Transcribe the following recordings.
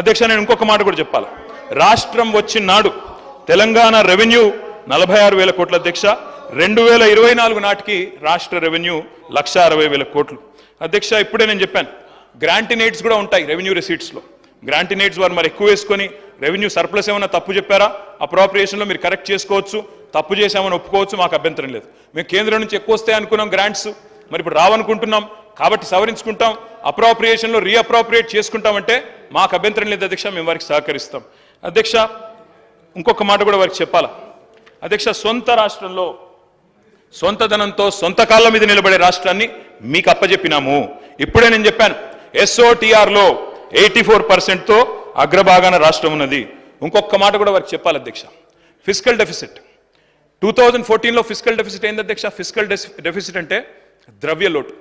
అధ్యక్ష నేను ఇంకొక మాట కూడా చెప్పాలి? రాష్ట్రం వచ్చిన నాడు తెలంగాణ రెవెన్యూ నలభై ఆరు వేల కోట్ల అధ్యక్ష. రెండు వేల ఇరవై నాలుగు నాటికి రాష్ట్ర రెవెన్యూ లక్ష అరవై వేల కోట్లు. అధ్యక్ష ఇప్పుడే నేను చెప్పాను గ్రాంటినేట్స్ కూడా ఉంటాయి రెవెన్యూ రిసీట్స్లో. గ్రాంటినేట్స్ వారు మరి ఎక్కువ వేసుకొని రెవెన్యూ సర్ప్లస్ ఏమైనా తప్పు చెప్పారా? అప్రాప్రియేషన్లో మీరు కరెక్ట్ చేసుకోవచ్చు తప్పు చేశామని ఒప్పుకోవచ్చు మాకు అభ్యంతరం లేదు. మేము కేంద్రం నుంచి ఎక్కువ వస్తాయి అనుకున్నాం గ్రాంట్స్ మరి ఇప్పుడు రావనుకుంటున్నాం కాబట్టి సవరించుకుంటాం అప్రాప్రియేషన్లో రీఅప్రాప్రియేట్ చేసుకుంటామంటే మాకు అభ్యంతరం లేదు అధ్యక్ష మేము వారికి సహకరిస్తాం. అధ్యక్ష ఇంకొక మాట కూడా వారికి చెప్పాలా? అధ్యక్ష సొంత రాష్ట్రంలో సొంత ధనంతో సొంత కాళ్ళ మీద నిలబడే రాష్ట్రాన్ని మీకు అప్పజెప్పినాము. ఇప్పుడే నేను చెప్పాను ఎస్ఓటిఆర్లో ఎయిటీ ఫోర్ పర్సెంట్తో అగ్రభాగాన రాష్ట్రం ఉన్నది. ఇంకొక మాట కూడా వారికి చెప్పాలి అధ్యక్ష? Fiscal deficit. టూ థౌజండ్ ఫోర్టీన్లో ఫిజికల్ డెఫిసిట్ ఏంది అధ్యక్ష? ఫిజికల్ డెఫిసిట్ అంటే ద్రవ్య లోటు.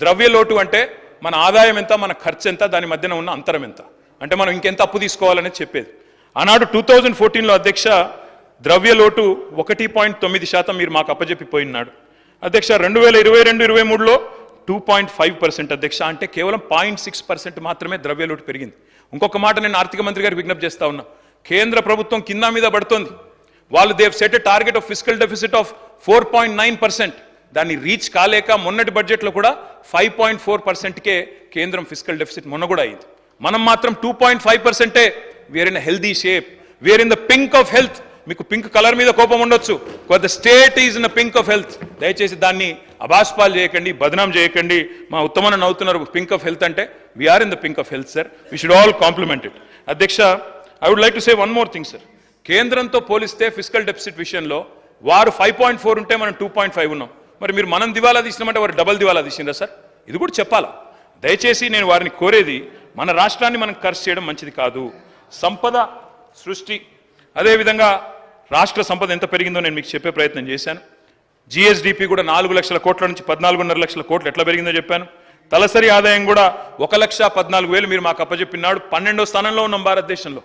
ద్రవ్య లోటు అంటే మన ఆదాయం ఎంత మన ఖర్చు ఎంత దాని మధ్యన ఉన్న అంతరం ఎంత? అంటే మనం ఇంకెంత అప్పు తీసుకోవాలనేది చెప్పేది. ఆనాడు టూ థౌజండ్ ఫోర్టీన్లో అధ్యక్ష ద్రవ్య లోటు ఒకటి పాయింట్ తొమ్మిది శాతం మీరు మాకు అప్పజెప్పిపోయినాడు అధ్యక్ష రెండు వేల ఇరవై రెండు ఇరవై మూడులో టూ పాయింట్ ఫైవ్ పర్సెంట్ అధ్యక్ష అంటే కేవలం పాయింట్ సిక్స్ పర్సెంట్ మాత్రమే ద్రవ్య లోటు పెరిగింది. ఇంకొక మాట నేను ఆర్థిక మంత్రి గారికి విజ్ఞప్తి చేస్తా ఉన్నా. కేంద్ర ప్రభుత్వం కింద మీద పడుతోంది. వాళ్ళు they've set a target of fiscal deficit of four point nine percent. దాన్ని రీచ్ కాలేక మొన్నటి బడ్జెట్లో కూడా ఫైవ్ పాయింట్ ఫోర్ పర్సెంట్కే కేంద్రం ఫిజికల్ డెఫిసిట్ మొన్న కూడా అయింది. మనం మాత్రం టూ పాయింట్ ఫైవ్ పర్సెంటే we're in healthy shape we're in the pink of health మీకు పింక్ కలర్ మీద కోపం ఉండొచ్చు. The state is in pink of health దయచేసి దాన్ని అబాస్పాలు చేయకండి బదనాం చేయకండి. మా ఉత్తమన నవ్వుతున్నారు పింక్ ఆఫ్ హెల్త్ అంటే we are in the pink of health sir we should all compliment it అధ్యక్ష I would like to say one more thing sir కేంద్రంతో పోలిస్తే ఫిజికల్ డెఫిసిట్ విషయంలో వారు ఫైవ్ పాయింట్ ఫోర్ ఉంటే మనం టూ పాయింట్ ఫైవ్ ఉన్నాం. మరి మీరు మనం దివాలా తీసినామంటే వారు డబల్ దివాలా తీసిందా సార్? ఇది కూడా చెప్పాలా? దయచేసి నేను వారిని కోరేది మన రాష్ట్రాన్ని మనం ఖర్చు చేయడం మంచిది కాదు. సంపద సృష్టి అదేవిధంగా రాష్ట్ర సంపద ఎంత పెరిగిందో నేను మీకు చెప్పే ప్రయత్నం చేశాను. జిఎస్డిపి కూడా నాలుగు లక్షల కోట్ల నుంచి పద్నాలుగున్నర లక్షల కోట్లు ఎట్లా పెరిగిందో చెప్పాను. తలసరి ఆదాయం కూడా ఒక లక్ష పద్నాలుగు వేలు మీరు మాకు అప్పచెప్పినాడు. పన్నెండో స్థానంలో ఉన్నాం భారతదేశంలో.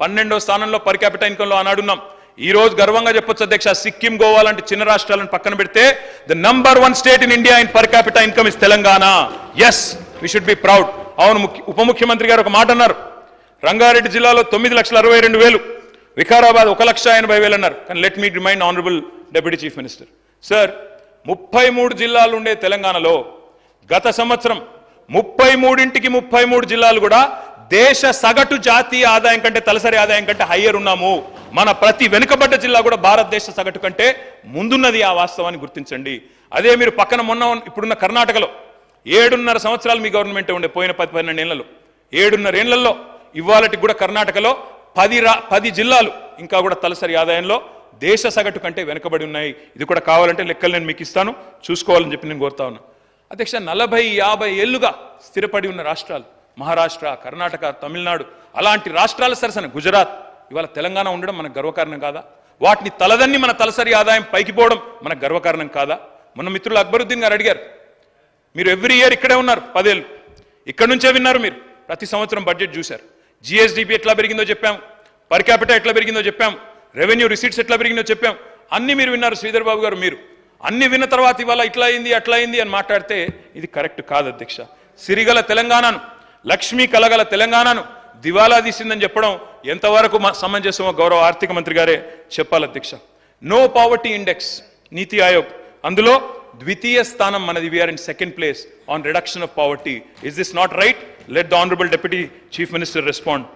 పన్నెండో స్థానంలో పర్ క్యాపిటల్ ఇన్కంలో ఆనాడున్నాం. ఈ రోజు గర్వంగా చెప్పొచ్చు అధ్యక్ష సిక్కిం గోవా లాంటి చిన్న రాష్ట్రాలను పక్కన పెడితే the number one state in India in per capital income is Telangana yes we should be proud అవును ఉప ముఖ్యమంత్రి గారు ఒక మాట అన్నారు. రంగారెడ్డి జిల్లాలో తొమ్మిది లక్షల అరవై రెండు వేలు వికారాబాద్ ఒక లక్ష ఎనభై వేలు అన్నారు. కానీ let me remind honourable deputy chief minister sir ముప్పై మూడు జిల్లాలు ఉండే తెలంగాణలో గత సంవత్సరం ముప్పై మూడింటికి ముప్పై మూడు జిల్లాలు కూడా దేశ సగటు జాతీయ ఆదాయం కంటే తలసరి ఆదాయం కంటే హయ్యర్ ఉన్నాము. మన ప్రతి వెనుకబడ్డ జిల్లా కూడా భారతదేశ సగటు కంటే ముందున్నది ఆ వాస్తవాన్ని గుర్తించండి. అదే మీరు పక్కన మొన్న ఇప్పుడున్న కర్ణాటకలో ఏడున్నర సంవత్సరాలు మీ గవర్నమెంట్ ఉండే పోయిన పది పన్నెండు ఏళ్ళలో. ఏడున్నర ఏళ్ళలో ఇవాళటి కూడా కర్ణాటకలో పది రా పది జిల్లాలు ఇంకా కూడా తలసరి ఆదాయంలో దేశ సగటు కంటే వెనుకబడి ఉన్నాయి. ఇది కూడా కావాలంటే లెక్కలు నేను మీకు ఇస్తాను. చూసుకోవాలని చెప్పి నేను కోరుతా ఉన్నా. అధ్యక్ష నలభై యాభై ఏళ్ళుగా స్థిరపడి ఉన్న రాష్ట్రాలు మహారాష్ట్ర కర్ణాటక తమిళనాడు అలాంటి రాష్ట్రాల సరసన గుజరాత్ ఇవాళ తెలంగాణ ఉండడం మనకు గర్వకారణం కాదా? వాటిని తలదన్ని మన తలసరి ఆదాయం పైకి పోవడం మనకు గర్వకారణం కాదా? మన మిత్రులు అక్బరుద్దీన్ గారు అడిగారు. మీరు ఎవ్రీ ఇయర్ ఇక్కడే ఉన్నారు పదేళ్ళు. ఇక్కడ నుంచే విన్నారు మీరు. ప్రతి సంవత్సరం బడ్జెట్ చూశారు. జిఎస్డిపి ఎట్లా పెరిగిందో చెప్పాం. పర్ క్యాపిటల్ ఎట్లా పెరిగిందో చెప్పాం. రెవెన్యూ రిసీట్స్ ఎట్లా పెరిగిందో చెప్పాం. అన్ని మీరు విన్నారు శ్రీధర్ బాబు గారు మీరు. అన్ని విన్న తర్వాత ఇవాళ ఇట్లా అయింది అట్లా అయింది అని మాట్లాడితే ఇది కరెక్ట్ కాదు అధ్యక్ష. సిరిగల తెలంగాణను లక్ష్మీ కలగల తెలంగాణను దివాలా తీసిందని చెప్పడం ఎంతవరకు సమంజసమో గౌరవ ఆర్థిక మంత్రి గారే చెప్పాలి అధ్యక్ష. నో పావర్టీ ఇండెక్స్ నీతి ఆయోగ్. అందులో ద్వితీయ స్థానం మనది we are in second place on reduction of poverty is this not right let the honourable deputy chief minister respond